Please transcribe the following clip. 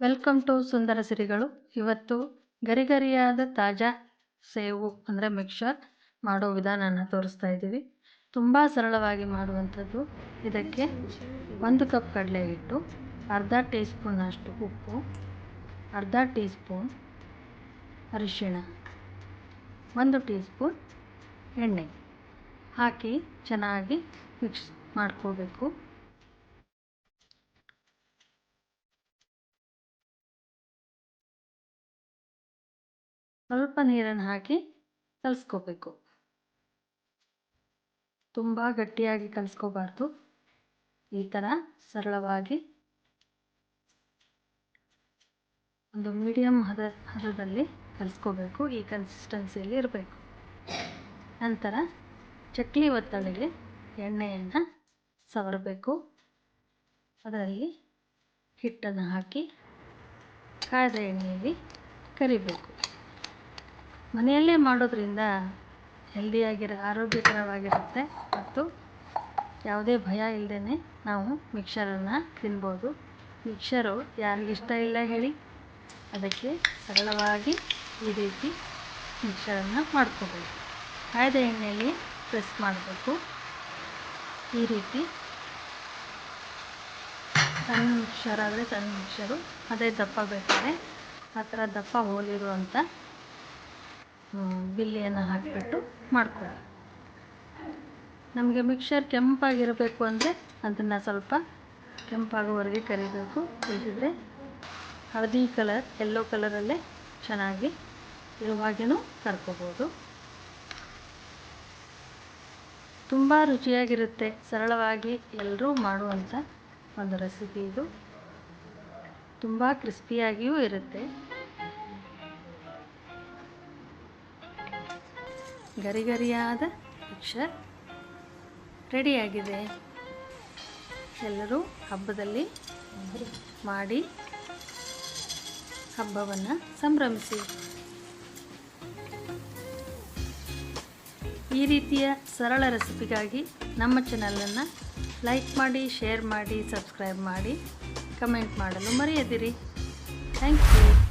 Welcome to ಸುಂದರ ಸಿರಿಗಳು. ಇವತ್ತು ಗರಿಗರಿಯಾದ ತಾಜಾ ಸೇವು ಅಂದರೆ ಮಿಕ್ಸರ್ ಮಾಡೋ ವಿಧಾನನ ತೋರಿಸ್ತಾ ಇದ್ದೀವಿ. ತುಂಬ ಸರಳವಾಗಿ ಮಾಡುವಂಥದ್ದು ಇದಕ್ಕೆ ಒಂದು ಕಪ್ ಕಡಲೆ ಹಿಟ್ಟು, ಅರ್ಧ ಟೀ ಸ್ಪೂನಷ್ಟು ಉಪ್ಪು, ಅರ್ಧ ಟೀ ಸ್ಪೂನ್ ಅರಿಶಿಣ, ಒಂದು ಟೀ ಸ್ಪೂನ್ ಎಣ್ಣೆ ಹಾಕಿ ಚೆನ್ನಾಗಿ ಮಿಕ್ಸ್ ಮಾಡ್ಕೋಬೇಕು. ಸ್ವಲ್ಪ ನೀರನ್ನು ಹಾಕಿ ಕಲಿಸ್ಕೋಬೇಕು. ತುಂಬ ಗಟ್ಟಿಯಾಗಿ ಕಲಿಸ್ಕೋಬಾರ್ದು. ಈ ಥರ ಸರಳವಾಗಿ ಒಂದು ಮೀಡಿಯಮ್ ಹದ, ಹದದಲ್ಲಿ ಕಲಿಸ್ಕೋಬೇಕು. ಈ ಕನ್ಸಿಸ್ಟೆನ್ಸಿಯಲ್ಲಿ ಇರಬೇಕು. ನಂತರ ಚಕ್ಲಿ ಒತ್ತಡಿಗೆ ಎಣ್ಣೆಯನ್ನು ಸವರಬೇಕು. ಅದರಲ್ಲಿ ಹಿಟ್ಟನ್ನು ಹಾಕಿ ಕಾಯ್ದ ಎಣ್ಣೆಯಲ್ಲಿ ಕರಿಬೇಕು. ಮನೆಯಲ್ಲೇ ಮಾಡೋದ್ರಿಂದ ಹೆಲ್ದಿಯಾಗಿರೋ ಆರೋಗ್ಯಕರವಾಗಿರುತ್ತೆ ಮತ್ತು ಯಾವುದೇ ಭಯ ಇಲ್ಲದೇ ನಾವು ಮಿಕ್ಸರನ್ನು ತಿನ್ಬೋದು. ಮಿಕ್ಸರು ಯಾರಿಗಿಷ್ಟ ಇಲ್ಲ ಹೇಳಿ, ಅದಕ್ಕೆ ಸರಳವಾಗಿ ಈ ರೀತಿ ಮಿಕ್ಸರನ್ನು ಮಾಡ್ಕೋಬೇಕು ಕಾಯ್ದ ಎಣ್ಣೆಯಲ್ಲಿ ಪ್ರೆಸ್ ಮಾಡಬೇಕು. ಈ ರೀತಿ ಸಣ್ಣ ಮಿಕ್ಸರ್ ಆದರೆ ಸಣ್ಣ ಮಿಕ್ಸರು, ಅದೇ ದಪ್ಪ ಬೇಕಾದ್ರೆ ಆ ಥರ ದಪ್ಪ ಹೋಲಿರುವಂಥ ಬಿಲ್ಲಿಯನ್ನು ಹಾಕಿಬಿಟ್ಟು ಮಾಡ್ಕೊಳ್ಳಿ. ನಮಗೆ ಮಿಕ್ಸರ್ ಕೆಂಪಾಗಿರಬೇಕು ಅಂದರೆ ಅದನ್ನು ಸ್ವಲ್ಪ ಕೆಂಪಾಗೋವರೆಗೆ ಕರಿಬೇಕು. ಇಲ್ಲದಿದ್ದರೆ ಹಳದಿ ಕಲರ್ ಎಲ್ಲೋ ಕಲರಲ್ಲೇ ಚೆನ್ನಾಗಿ ಇರುವಾಗೇನೂ ಕರ್ಕೋಬೋದು. ತುಂಬ ರುಚಿಯಾಗಿರುತ್ತೆ, ಸರಳವಾಗಿ ಎಲ್ಲರೂ ಮಾಡುವಂಥ ಒಂದು ರೆಸಿಪಿ ಇದು. ತುಂಬ ಕ್ರಿಸ್ಪಿಯಾಗಿಯೂ ಇರುತ್ತೆ. ಗರಿಗರಿಯಾದ ಮಿಕ್ಸರ್ ರೆಡಿಯಾಗಿದೆ. ಎಲ್ಲರೂ ಹಬ್ಬದಲ್ಲಿ ಮಾಡಿ ಹಬ್ಬವನ್ನು ಸಂಭ್ರಮಿಸಿ. ಈ ರೀತಿಯ ಸರಳ ರೆಸಿಪಿಗಾಗಿ ನಮ್ಮ ಚಾನಲನ್ನು ಲೈಕ್ ಮಾಡಿ, ಶೇರ್ ಮಾಡಿ, ಸಬ್ಸ್ಕ್ರೈಬ್ ಮಾಡಿ, ಕಮೆಂಟ್ ಮಾಡಲು ಮರೆಯದಿರಿ. Thank you.